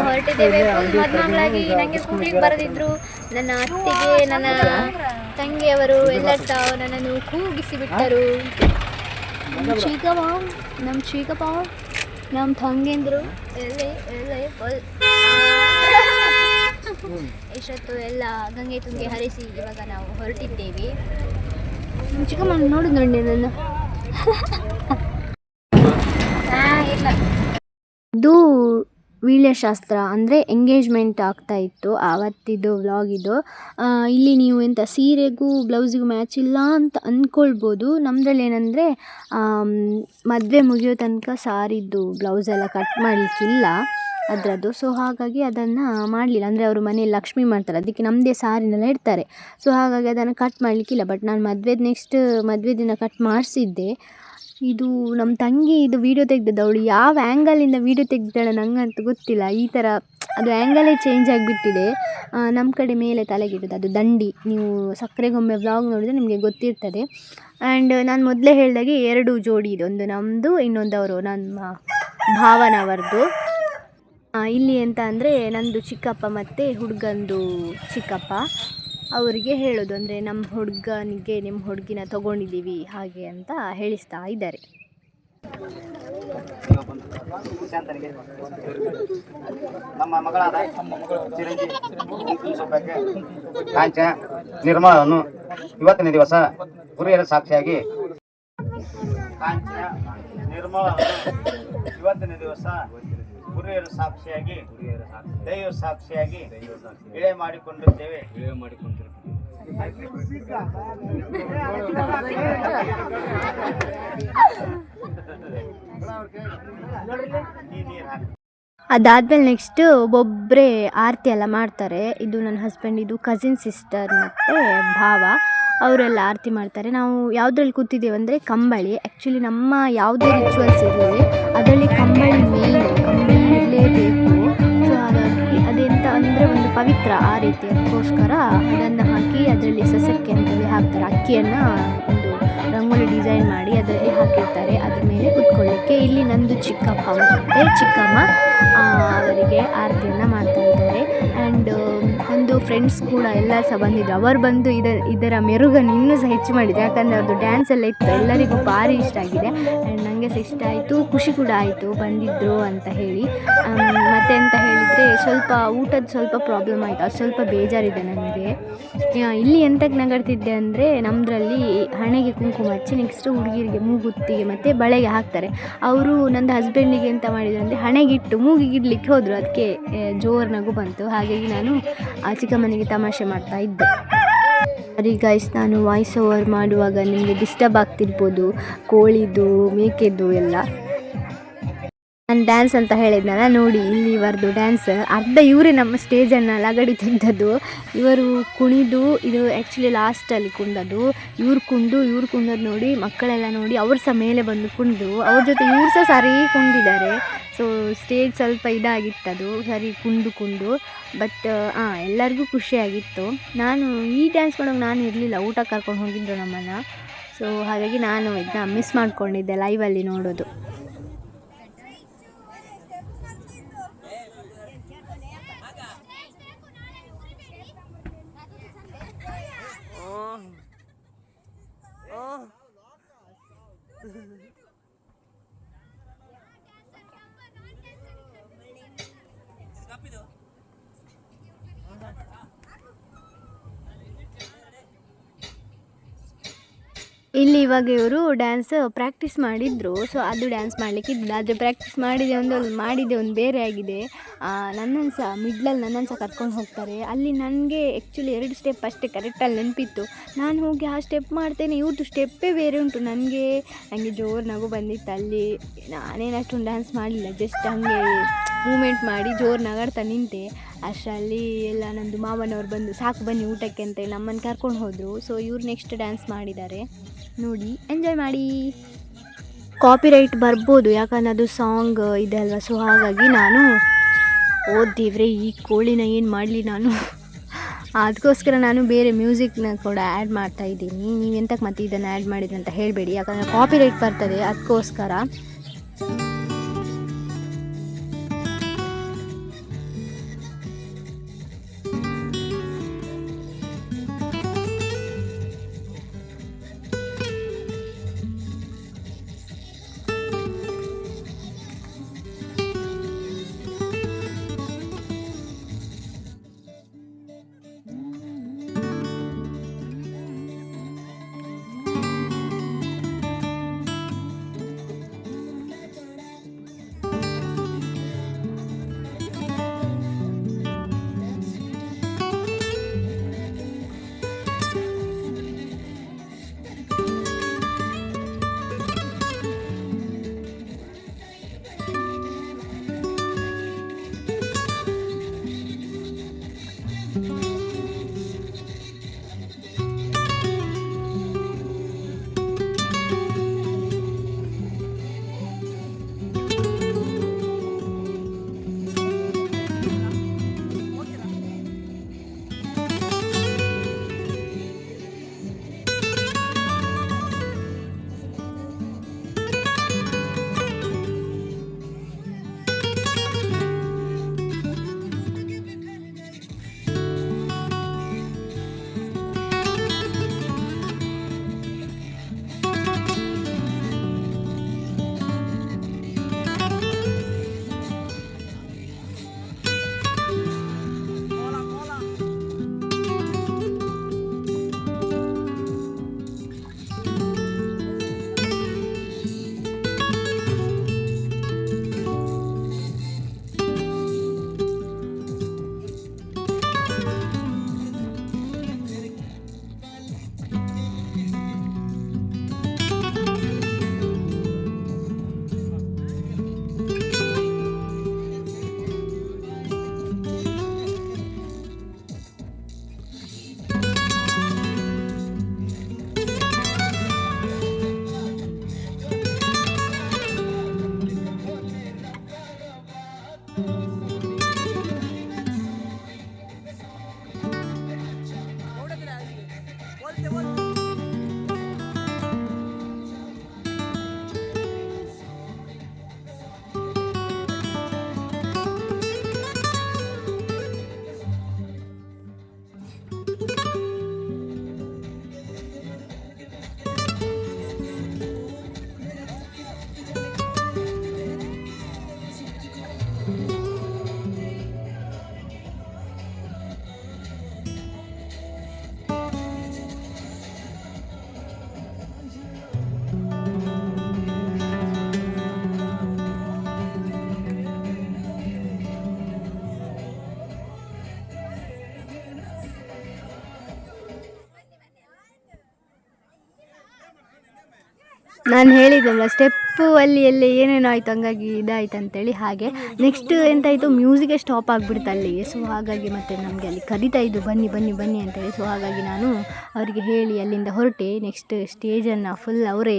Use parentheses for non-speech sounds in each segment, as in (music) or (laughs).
ಹೊರಟಿದ್ದೇವೆ. ನನಗೆ ಬರದಿದ್ರು. ನನ್ನ ಅತ್ತಿಗೆ, ನನ್ನ ತಂಗಿಯವರು ಎಲ್ಲ ನನ್ನನ್ನು ಕೂಗಿಸಿ ಬಿಟ್ಟರು ನಮ್ಮ ಚೀಕಪ್ಪ ನಮ್ಮ ಚೀಕಪ್ಪ ನಮ್ಮ ತಂಗಿಂದ್ರು ಎಲ್ಲಿ ಬಲ್- (laughs) ಇಷ್ಟೊತ್ತು ಎಲ್ಲ ಗಂಗೆ ತುಂಗೆ ಹರಿಸಿ ಇವಾಗ ನಾವು ಹೊರಟಿದ್ದೇವೆ. ನಮ್ಮ ಚಿಕ್ಕಮ್ಮ ನೋಡಿದ್ ನೋಡಿ ನನ್ನ (laughs) ಇಲ್ಲ ಇದು ವೀಳ್ಯಶಾಸ್ತ್ರ ಅಂದರೆ ಎಂಗೇಜ್ಮೆಂಟ್ ಆಗ್ತಾ ಇತ್ತು ಆವತ್ತಿದ್ದು ವ್ಲಾಗ್ ಇದು ಇಲ್ಲಿ ನೀವು ಎಂಥ ಸೀರೆಗೂ, ಬ್ಲೌಸಿಗೂ ಮ್ಯಾಚ್ ಇಲ್ಲ ಅಂತ ಅಂದ್ಕೊಳ್ಬೋದು ನಮ್ಮದ್ರಲ್ಲಿ ಏನಂದರೆ ಮದುವೆ ಮುಗಿಯೋ ತನಕ ಸಾರಿದ್ದು ಬ್ಲೌಸೆಲ್ಲ ಕಟ್ ಮಾಡಲಿಕ್ಕಿಲ್ಲ ಅದರದ್ದು. ಸೊ ಹಾಗಾಗಿ ಅದನ್ನು ಮಾಡಲಿಲ್ಲ. ಅಂದರೆ ಅವರು ಮನೆಯಲ್ಲಿ ಲಕ್ಷ್ಮಿ ಮಾಡ್ತಾರೆ. ಅದಕ್ಕೆ ನಮ್ಮದೇ ಸಾರಿನೆಲ್ಲ ಇಡ್ತಾರೆ. ಸೊ ಹಾಗಾಗಿ ಅದನ್ನು ಕಟ್ ಮಾಡಲಿಕ್ಕಿಲ್ಲ. ಬಟ್ ನಾನು ಮದುವೆದು ನೆಕ್ಸ್ಟ್ ಮದುವೆ ದಿನ ಕಟ್ ಮಾಡಿಸಿದ್ದೆ. ಇದು ನಮ್ಮ ತಂಗಿ ಇದು ವೀಡಿಯೋ ತೆಗ್ದದ್ದು. ಅವಳು ಯಾವ ಆ್ಯಂಗಲಿಂದ ವೀಡಿಯೋ ತೆಗ್ದಾಳೆ ನಂಗಂತೂ ಗೊತ್ತಿಲ್ಲ. ಈ ಥರ ಅದು ಆ್ಯಂಗಲೇ ಚೇಂಜ್ ಆಗಿಬಿಟ್ಟಿದೆ. ನಮ್ಮ ಕಡೆ ಮೇಲೆ ತಲೆಗಿಡೋದು. ಅದು ದಂಡಿ. ನೀವು ಸಕ್ಕರೆಗೊಮ್ಮೆ ವ್ಲಾಗ್ ನೋಡಿದರೆ ನಿಮಗೆ ಗೊತ್ತಿರ್ತದೆ. ಆ್ಯಂಡ್ ನಾನು ಮೊದಲೇ ಹೇಳಿದಾಗೆ ಎರಡು ಜೋಡಿ ಇದೆ. ಒಂದು ನಮ್ಮದು ಇನ್ನೊಂದು ಅವರು, ನಮ್ಮ ಭಾವನವರದು ಇಲ್ಲಿ ಎಂತ ಅಂದರೆ ನಂದು ಚಿಕ್ಕಪ್ಪ ಮತ್ತು ಹುಡುಗಂದು ಚಿಕ್ಕಪ್ಪ. ಅವರಿಗೆ ಹೇಳೋದು ಅಂದರೆ, ನಮ್ಮ ಹುಡುಗನಿಗೆ ನಿಮ್ಮ ಹುಡುಗಿನ ತಗೊಂಡಿದ್ದೀವಿ ಹಾಗೆ ಅಂತ ಹೇಳಿಸ್ತಾ ಇದ್ದಾರೆ. ನಮ್ಮ ಮಗಳಾದ ಕಾಂಚ ನಿರ್ಮಲನು ಇವತ್ತಿನ ದಿವಸ ಗುರಿಯರ ಸಾಕ್ಷಿಯಾಗಿ ಕಾಂಚ ನಿರ್ಮಲ ಇವತ್ತಿನ ದಿವಸ ಗುರಿಯರ ಸಾಕ್ಷಿಯಾಗಿ ದೈವ ಸಾಕ್ಷಿಯಾಗಿ. ಇಳೆ ಮಾಡಿಕೊಂಡಿದ್ದೇವೆ. ಅದಾದಮೇಲೆ ನೆಕ್ಸ್ಟ್ ಒಬ್ಬೊಬ್ಬರೇ ಆರತಿ ಎಲ್ಲ ಮಾಡ್ತಾರೆ. ಇದು ನನ್ನ ಹಸ್ಬೆಂಡ್ ಇದು ಕಸಿನ್ ಸಿಸ್ಟರ್ ಮತ್ತು ಭಾವ. ಅವರೆಲ್ಲ ಆರತಿ ಮಾಡ್ತಾರೆ. ನಾವು ಯಾವುದ್ರಲ್ಲಿ ಕೂತಿದ್ದೇವೆ ಅಂದರೆ ಕಂಬಳಿ. ಆ್ಯಕ್ಚುಲಿ ನಮ್ಮ ಯಾವುದೇ ರಿಚುವಲ್ಸ್ ಇರಲಿ ಅದರಲ್ಲಿ ಕಂಬಳಿ ಮೇಯ್ನ್ ಪವಿತ್ರ ಆ ರೀತಿ ಅದಕ್ಕೋಸ್ಕರ ಅದನ್ನು ಹಾಕಿ ಅದರಲ್ಲಿ ಸಸಕ್ಕೆ ಅಂತೇಳಿ ಹಾಕ್ತಾರೆ. ಅಕ್ಕಿಯನ್ನು ಒಂದು ರಂಗೋಲಿ ಡಿಸೈನ್ ಮಾಡಿ ಅದರಲ್ಲಿ ಹಾಕಿರ್ತಾರೆ. ಅದರ ಮೇಲೆ ಕುತ್ಕೊಳ್ಳಿಕ್ಕೆ ಇಲ್ಲಿ ನಂದು ಚಿಕ್ಕಪ್ಪ ಮತ್ತು ಚಿಕ್ಕಮ್ಮ ಅವರಿಗೆ ಆರತಿಯನ್ನು ಮಾಡ್ತಾ ಇದ್ದಾರೆ. ಆ್ಯಂಡ್ ನಂದು ಫ್ರೆಂಡ್ಸ್ ಕೂಡ ಎಲ್ಲ ಸಹ ಬಂದಿದ್ದರು ಅವರು ಬಂದು ಇದರ ಇದರ ಮೆರುಗನ್ನು ಇನ್ನೂ ಸಹ ಹೆಚ್ಚು ಮಾಡಿದೆ ಯಾಕಂದರೆ ಅವ್ರದ್ದು ಡ್ಯಾನ್ಸ್ ಎಲ್ಲ ಇತ್ತು. ಎಲ್ಲರಿಗೂ ಭಾರಿ ಇಷ್ಟ ಆಗಿದೆ. ಆ್ಯಂಡ್ ನನಗೆ ಸಹ ಇಷ್ಟ ಆಯಿತು. ಖುಷಿ ಕೂಡ ಆಯಿತು. ಬಂದಿದ್ದರು ಅಂತ ಹೇಳಿ. ಆಮ್, ಮತ್ತೆ ಅಂತ ಹೇಳಿದರೆ ಸ್ವಲ್ಪ ಊಟದ ಸ್ವಲ್ಪ ಪ್ರಾಬ್ಲಮ್ ಆಯಿತು. ಅದು ಸ್ವಲ್ಪ ಬೇಜಾರಿದೆ ನನಗೆ ಇಲ್ಲಿ ಎಂತಕ್ಕೆ ನಗಡ್ತಿದ್ದೆ ಅಂದರೆ ನಮ್ಮದ್ರಲ್ಲಿ ಹಣೆಗೆ ಕುಂಕುಮ ಹಚ್ಚಿ ನೆಕ್ಸ್ಟ್ ಹುಡುಗಿರಿಗೆ ಮೂಗುತ್ತಿಗೆ ಮತ್ತು ಬಳೆಗೆ ಹಾಕ್ತಾರೆ. ಅವರು ನನ್ನ ಹಸ್ಬೆಂಡಿಗೆ ಎಂತ ಮಾಡಿದ್ರು ಅಂದರೆ ಹಣೆಗಿಟ್ಟು, ಮೂಗಿಗಿಡ್ಲಿಕ್ಕೆ ಹೋದರು. ಅದಕ್ಕೆ ಜೋರು ನಗು ಬಂತು. ಹಾಗಾಗಿ ನಾನು ಆ ಚಿಕ್ಕಮ್ಮನಿಗೆ ತಮಾಷೆ ಮಾಡ್ತಾ ಇದ್ದೆ. ಸರಿ ಗೈಸ್ ನಾನು ವಾಯ್ಸ್ ಓವರ್ ಮಾಡುವಾಗ ನಿಮಗೆ ಡಿಸ್ಟರ್ಬ್ ಆಗ್ತಿರ್ಬೋದು. ಕೋಳಿದು, ಮೇಕೆದು ಎಲ್ಲ. ನಾನು ಡ್ಯಾನ್ಸ್ ಅಂತ ಹೇಳಿದ್ನಲ್ಲ, ನೋಡಿ ಇಲ್ಲಿ ಇವರದು ಡ್ಯಾನ್ಸ್ ಅರ್ಧ ಇವರೇ ನಮ್ಮ ಸ್ಟೇಜನ್ನು ಲಗಡಿ ತೆಗೆದದ್ದು ಇವರು ಕುಣಿದು, ಇದು ಆ್ಯಕ್ಚುಲಿ ಲಾಸ್ಟಲ್ಲಿ ಕುಂದದ್ದು ಇವ್ರು ಕುಂಡು ಇವ್ರು ಕುಂದದ್ದು ನೋಡಿ ಮಕ್ಕಳೆಲ್ಲ ನೋಡಿ ಅವ್ರು ಸಹ ಮೇಲೆ ಬಂದು ಕುಣಿದು, ಅವ್ರ ಜೊತೆ ಇವ್ರು ಸಹ ಸರಿ ಕುಂದಿದ್ದಾರೆ ಸೊ ಸ್ಟೇಜ್ ಸ್ವಲ್ಪ ಇದಾಗಿತ್ತದು, ಸರಿ ಕುಂದು ಕುಂದು ಬಟ್ ಹಾಂ ಎಲ್ಲರಿಗೂ ಖುಷಿಯಾಗಿತ್ತು. ನಾನು ಈ ಡ್ಯಾನ್ಸ್ ಮಾಡೋಕೆ ನಾನು ಇರಲಿಲ್ಲ ಊಟ ಕರ್ಕೊಂಡು ಹೋಗಿದ್ದರು ನಮ್ಮನ್ನು. ಸೊ ಹಾಗಾಗಿ ನಾನು ಇದನ್ನ ಮಿಸ್ ಮಾಡ್ಕೊಂಡಿದ್ದೆ ಲೈವಲ್ಲಿ ನೋಡೋದು. ಇಲ್ಲಿ ಇವಾಗ ಇವರು ಡ್ಯಾನ್ಸ್ ಪ್ರಾಕ್ಟೀಸ್ ಮಾಡಿದ್ರು. ಸೊ ಅದು ಡ್ಯಾನ್ಸ್ ಮಾಡಲಿಕ್ಕೆ ಇದ್ದಿಲ್ಲ. ಆದರೆ ಪ್ರಾಕ್ಟೀಸ್ ಮಾಡಿದೆ ಒಂದು ಮಾಡಿದೆ ಒಂದು ಬೇರೆ ಆಗಿದೆ. ನನ್ನನ್ನು ಸಹ ಮಿಡ್ಲಲ್ಲಿ ನನ್ನನ್ನು ಸಹ ಕರ್ಕೊಂಡು ಹೋಗ್ತಾರೆ. ಅಲ್ಲಿ ನನಗೆ ಆ್ಯಕ್ಚುಲಿ ಎರಡು ಸ್ಟೆಪ್ ಅಷ್ಟೇ ಕರೆಕ್ಟಲ್ಲಿ ನೆನಪಿತ್ತು. ನಾನು ಹೋಗಿ ಆ ಸ್ಟೆಪ್ ಮಾಡ್ತೇನೆ. ಇವ್ರದ್ದು ಸ್ಟೆಪ್ಪೇ ಬೇರೆ ಉಂಟು. ನನಗೆ ನನಗೆ ಜೋರು ನಗು ಬಂದಿತ್ತು ಅಲ್ಲಿ. ನಾನೇನು ಅಷ್ಟೊಂದು ಡ್ಯಾನ್ಸ್ ಮಾಡಲಿಲ್ಲ. ಜಸ್ಟ್ ಹಾಗೆ ಮೂಮೆಂಟ್ ಮಾಡಿ ಜೋರು ನಗಾಡ್ತಾ ನಿಂತೆ. ಅಷ್ಟರಲ್ಲಿ ಎಲ್ಲ ನಂದು ಮಾವನವ್ರು ಬಂದು, ಸಾಕು ಬನ್ನಿ ಊಟಕ್ಕೆ ಅಂತ ನಮ್ಮನ್ನು ಕರ್ಕೊಂಡು ಹೋದರು. ಸೊ ಇವ್ರು ನೆಕ್ಸ್ಟ್ ಡ್ಯಾನ್ಸ್ ಮಾಡಿದ್ದಾರೆ. ನೋಡಿ ಎಂಜಾಯ್ ಮಾಡಿ. ಕಾಪಿರೈಟ್ ಬರ್ಬೋದು, ಯಾಕಂದ್ರೆ ಅದು ಸಾಂಗ್ ಇದೆ ಅಲ್ವಾ? ಸೊ ಹಾಗಾಗಿ ನಾನು ಓ ದೇವ್ರೆ ಈ ಕೋಳಿನ ಏನು ಮಾಡಲಿ ನಾನು? ಅದಕ್ಕೋಸ್ಕರ ನಾನು ಬೇರೆ ಮ್ಯೂಸಿಕ್ನ ಕೂಡ ಆ್ಯಡ್ ಮಾಡ್ತಾ ಇದ್ದೀನಿ. ನೀವು ಎಂತಕ್ಕೆ ಮತ್ತೆ ಇದನ್ನು ಆ್ಯಡ್ ಮಾಡಿದ್ರಿ ಅಂತ ಹೇಳಬೇಡಿ. ಯಾಕಂದರೆ ಕಾಪಿರೈಟ್ ಬರ್ತದೆ ಅದಕ್ಕೋಸ್ಕರ ನಾನು ಹೇಳಿದ್ದಲ್ಲ ಸ್ಟೆಪ್ಪು ಅಲ್ಲಿ ಎಲ್ಲಿ ಏನೇನೋ ಆಯಿತು, ಹಂಗಾಗಿ ಇದಾಯ್ತು ಅಂತೇಳಿ ಹಾಗೆ. ನೆಕ್ಸ್ಟ್ ಎಂತಾಯಿತು ಮ್ಯೂಸಿಕೇ ಸ್ಟಾಪ್ ಆಗಿಬಿಡ್ತು ಅಲ್ಲಿಗೆ ಸೊ ಹಾಗಾಗಿ ಮತ್ತೆ ನಮಗೆ ಅಲ್ಲಿ ಕರಿತಾ ಇದ್ದು ಬನ್ನಿ ಬನ್ನಿ ಬನ್ನಿ ಅಂತೇಳಿ. ಸೊ ಹಾಗಾಗಿ ನಾನು ಅವರಿಗೆ ಹೇಳಿ ಅಲ್ಲಿಂದ ಹೊರಟೆ. ನೆಕ್ಸ್ಟ್ ಸ್ಟೇಜನ್ನು ಫುಲ್ ಅವರೇ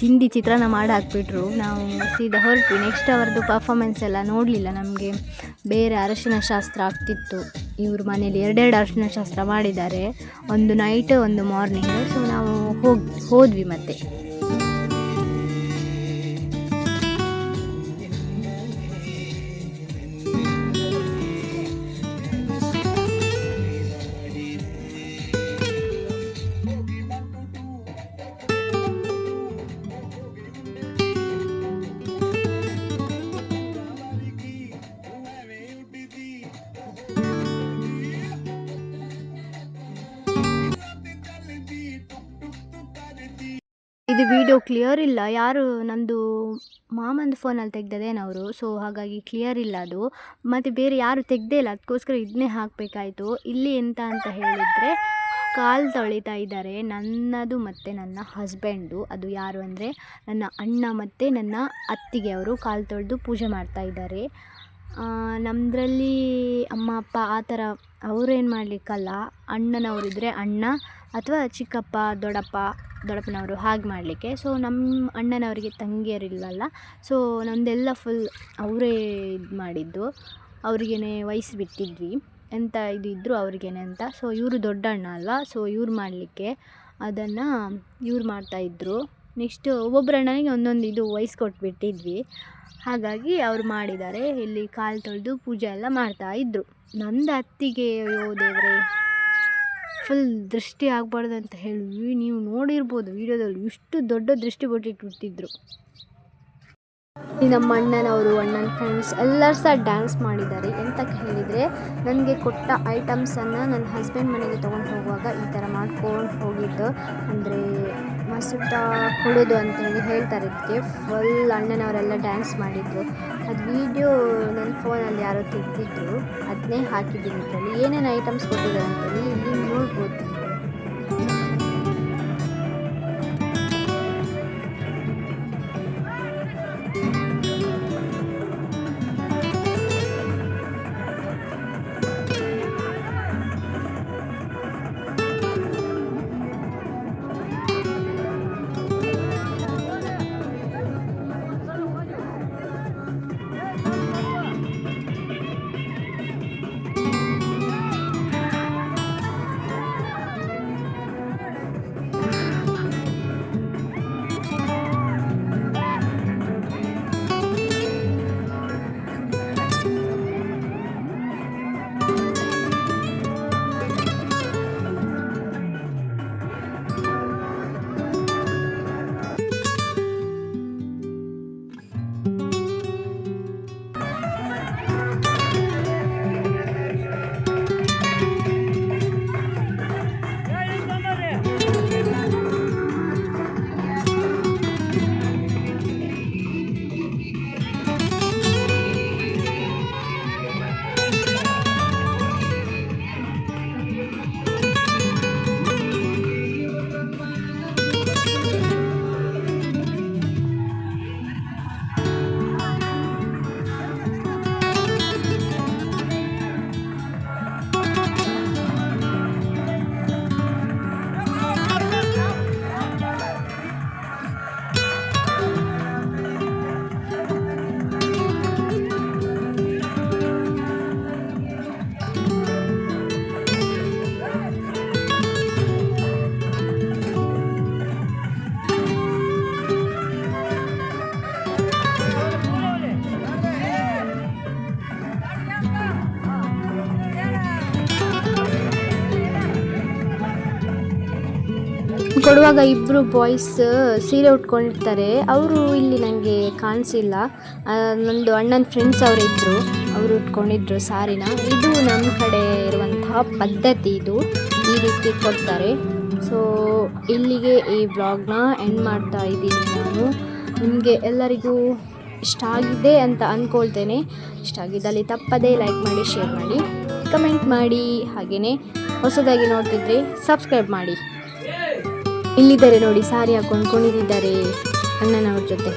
ಸಿಂಡಿ ಚಿತ್ರಾನ್ನ ಮಾಡಿ ಹಾಕ್ಬಿಟ್ರು. ನಾವು ಸೀದಾ ಹೊರಟು ನೆಕ್ಸ್ಟ್ ಅವರದ್ದು ಪರ್ಫಾಮೆನ್ಸ್ ಎಲ್ಲ ನೋಡಲಿಲ್ಲ ನಮಗೆ. ಬೇರೆ ಅರಶಿನ ಶಾಸ್ತ್ರ ಆಗ್ತಿತ್ತು. ಇವ್ರ ಮನೇಲಿ ಎರಡೆರಡು ಅರಶಿನ ಶಾಸ್ತ್ರ ಮಾಡಿದ್ದಾರೆ. ಒಂದು ನೈಟ್ ಒಂದು ಮಾರ್ನಿಂಗ್ ಸೊ ನಾವು ಹೋಗಿ, ಹೋದ್ವಿ ಮತ್ತೆ. ಇದು ವಿಡಿಯೋ ಕ್ಲಿಯರ್ ಇಲ್ಲ. ಯಾರು, ನಂದು ಮಾಮಂದು ಫೋನಲ್ಲಿ ತೆಗ್ದದೇನವರು? ಸೊ ಹಾಗಾಗಿ ಕ್ಲಿಯರ್ ಇಲ್ಲ ಅದು. ಮತ್ತು ಬೇರೆ ಯಾರು ತೆಗ್ದೇ ಇಲ್ಲ. ಅದಕ್ಕೋಸ್ಕರ ಇದನ್ನೇ ಹಾಕಬೇಕಾಯಿತು. ಇಲ್ಲಿ ಎಂತ ಅಂತ ಹೇಳಿದರೆ, ಕಾಲು ತೊಳಿತಾ ಇದ್ದಾರೆ ನನ್ನದು ಮತ್ತು ನನ್ನ ಹಸ್ಬೆಂಡು ಅದು ಯಾರು ಅಂದರೆ, ನನ್ನ ಅಣ್ಣ ಮತ್ತು ನನ್ನ ಅತ್ತಿಗೆ ಅವರು ಕಾಲು ತೊಳೆದು ಪೂಜೆ ಮಾಡ್ತಾ ಇದ್ದಾರೆ. ನಮ್ಮದ್ರಲ್ಲಿ ಅಮ್ಮ, ಅಪ್ಪ ಆ ಥರ ಅವರೇನು ಮಾಡಲಿಕ್ಕಲ್ಲ. ಅಣ್ಣನವರಿದ್ದರೆ ಅಣ್ಣ ಅಥವಾ ಚಿಕ್ಕಪ್ಪ, ದೊಡ್ಡಪ್ಪ, ದೊಡ್ಡಪ್ಪನವರು ಹಾಗೆ ಮಾಡಲಿಕ್ಕೆ. ಸೊ ನಮ್ಮ ಅಣ್ಣನವರಿಗೆ ತಂಗಿಯರಿಲ್ಲಲ್ಲ ಸೊ ನಮ್ಮದೆಲ್ಲ ಫುಲ್ ಅವರೇ ಇದು ಮಾಡಿದ್ದು. ಅವ್ರಿಗೇ ವಹಿಸ್ಬಿಟ್ಟಿದ್ವಿ ಎಂತ ಇದು ಇದ್ದರು ಅವ್ರಿಗೇನೆ ಅಂತ. ಸೊ ಇವರು ದೊಡ್ಡ ಅಣ್ಣ ಅಲ್ಲ ಸೊ ಇವ್ರು ಮಾಡಲಿಕ್ಕೆ ಅದನ್ನು ಇವ್ರು ಮಾಡ್ತಾಯಿದ್ರು ನೆಕ್ಸ್ಟ್ ಒಬ್ಬೊಬ್ಬರು ಅಣ್ಣನಿಗೆ ಒಂದೊಂದು ಇದು ವಹಿಸ್ಕೊಟ್ಬಿಟ್ಟಿದ್ವಿ ಹಾಗಾಗಿ ಅವ್ರು ಮಾಡಿದ್ದಾರೆ. ಇಲ್ಲಿ ಕಾಲು ತೊಳೆದು ಪೂಜೆ ಎಲ್ಲ ಮಾಡ್ತಾ ಇದ್ದರು ನಂದು ಅತ್ತಿಗೆ, ಅಯ್ಯೋ ದೇವರೇ. ಫುಲ್ ದೃಷ್ಟಿ ಆಗಬಾರ್ದು ಅಂತ ಹೇಳಿ ನೀವು ನೋಡಿರ್ಬೋದು ವೀಡಿಯೋದಲ್ಲಿ ಇಷ್ಟು ದೊಡ್ಡ ದೃಷ್ಟಿ ಬಿಟ್ಟಿಟ್ಬಿಟ್ಟಿದ್ರು ಈ ನಮ್ಮ ಅಣ್ಣನವರು, ಅಣ್ಣನ ಫ್ರೆಂಡ್ಸ್ ಎಲ್ಲರೂ ಸಹ ಡ್ಯಾನ್ಸ್ ಮಾಡಿದ್ದಾರೆ ಎಂತ ಹೇಳಿದರೆ, ನನಗೆ ಕೊಟ್ಟ ಐಟಮ್ಸನ್ನು ನನ್ನ ಹಸ್ಬೆಂಡ್ ಮನೆಗೆ ತೊಗೊಂಡು ಹೋಗುವಾಗ ಈ ಥರ ಮಾಡ್ಕೊಂಡು ಹೋಗಿದ್ದು. ಅಂದರೆ ಮಸುಟ ಕೊಡೋದು ಅಂತೇಳಿ ಹೇಳ್ತಾರೆ ಇದಕ್ಕೆ. ಫುಲ್ ಅಣ್ಣನವರೆಲ್ಲ ಡ್ಯಾನ್ಸ್ ಮಾಡಿದ್ರು. ಅದು ವೀಡಿಯೋ ನನ್ನ ಫೋನಲ್ಲಿ ಯಾರೋ ತೆಗೆದಿದ್ರು. ಅದನ್ನೇ ಹಾಕಿದ್ದೀನಿ ಇದರಲ್ಲಿ ಏನೇನು ಐಟಮ್ಸ್ ಕೊಟ್ಟಿದ್ದಾರೆ ಅಂತೇಳಿ ಇಲ್ಲಿ ನೋಡ್ಬೋದು. ಕೊಡುವಾಗ ಇಬ್ಬರು ಬಾಯ್ಸ್ ಸೀರೆ ಉಟ್ಕೊಂಡಿರ್ತಾರೆ. ಅವರು ಇಲ್ಲಿ ನನಗೆ ಕಾಣಿಸಿಲ್ಲ. ನಂದು ಅಣ್ಣನ ಫ್ರೆಂಡ್ಸ್ ಅವರು ಇದ್ದರು ಅವರು ಉಟ್ಕೊಂಡಿದ್ರು ಸಾರಿನ. ಇದು ನಮ್ಮ ಕಡೆ ಇರುವಂತಹ ಪದ್ಧತಿ ಇದು. ಈ ರೀತಿ ಕೊಡ್ತಾರೆ. ಸೊ ಇಲ್ಲಿಗೆ ಈ ಬ್ಲಾಗ್ನ ಎಂಡ್ ಮಾಡ್ತಾ ಇದ್ದೀನಿ ನಾನು. ನಿಮಗೆ ಎಲ್ಲರಿಗೂ ಇಷ್ಟ ಆಗಿದೆ ಅಂತ ಅಂದ್ಕೊಳ್ತೇನೆ ಇಷ್ಟ ಆಗಿದ್ದಲ್ಲಿ ತಪ್ಪದೇ ಲೈಕ್ ಮಾಡಿ ಶೇರ್ ಮಾಡಿ ಕಮೆಂಟ್ ಮಾಡಿ. ಹಾಗೆಯೇ ಹೊಸದಾಗಿ ನೋಡ್ತಿದ್ರೆ ಸಬ್ಸ್ಕ್ರೈಬ್ ಮಾಡಿ. ಇಲ್ಲಿದ್ದಾರೆ ನೋಡಿ ಸಾರಿ ಹಾಕೊಂಡು ಕುಣಿದಿದ್ದಾರೆ ಅಣ್ಣನವ್ರ ಜೊತೆ.